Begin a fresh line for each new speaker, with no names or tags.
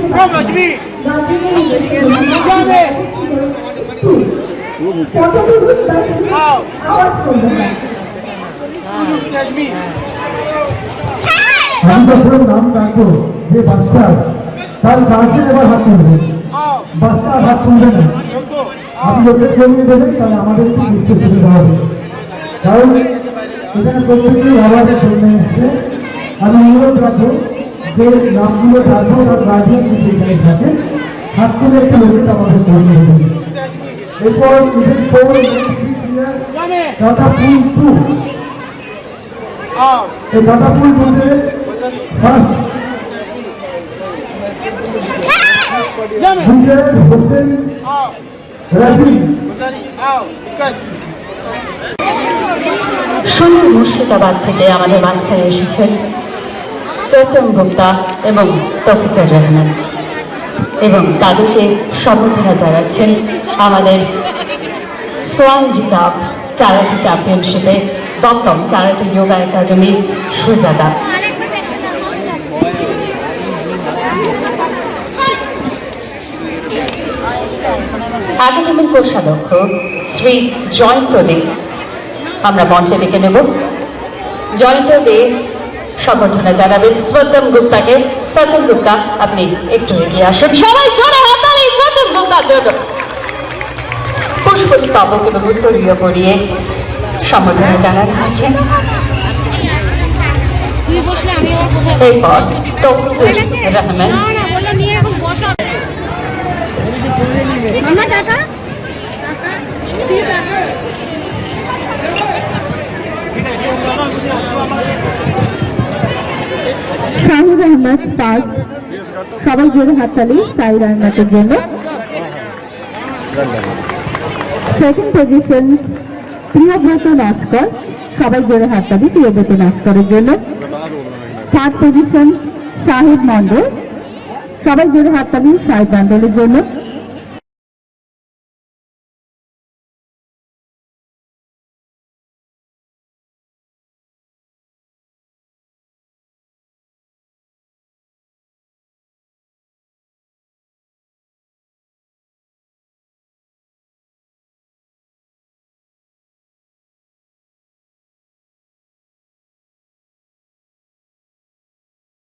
Come on, Jimmy. Come Out. Look at me.
আমি যখন নাম ডাকবো যে বাচ্চা তার গার্জেন এবার হাত তুলবে
Out.
বাচ্চা আর হাত তুলবে না
Don't go.
আপনি ওকে কমিয়ে দেবেন তাহলে আমাদের একটু বুঝতে সুবিধা হবে কারণ এখানে প্রত্যেকেই আওয়াজের জন্য এসছে আমি অনুরোধ রাখবো যে নামগুলো থাকব তার এখানে থাকে আমাদের দেবেন এরপর ইভেন ফোর
Come here.
টু এই.
সুন্দর মুর্শিদাবাদ থেকে আমাদের মাঝখানে এসেছেন সৌতম গুপ্তা এবং তফিকুর রহমান। এবং তাদেরকে সম্বর্ধনা জানাচ্ছেন আমাদের সোয়ানজি কাপ ক্যারাটি চ্যাম্পিয়নশিপে দত্তম ক্যারাটে যোগা একাডেমি সুজাদা একাডেমির কোষাধ্যক্ষ শ্রী জয়ন্ত দে। আমরা মঞ্চে ডেকে নেব। জয়ন্ত দে সম্বর্ধনা জানাবেন সত্যম গুপ্তাকে। সত্যম গুপ্তা আপনি একটু এগিয়ে আসুন। সবাই জোরে হাতালি সত্যম গুপ্তার জন্য পুষ্পস্তবক এবং উত্তরীয় পরিয়ে সম্বর্ধনা জানানো হয়েছে। এরপর তৌফিকুর রহমান
শাহুর আহমদ পাঁচ সবাই জোরে হাততালি সাইর আহমদের জন্য। Second position Priyabrata Naskar. সবাই জোরে হাততালি, প্রিয়ব্রত নস্করের জন্য। থার্ড পজিশন শাহিদ মন্ডল সবাই জোরে হাততালি, সাহেব মন্ডলের জন্য।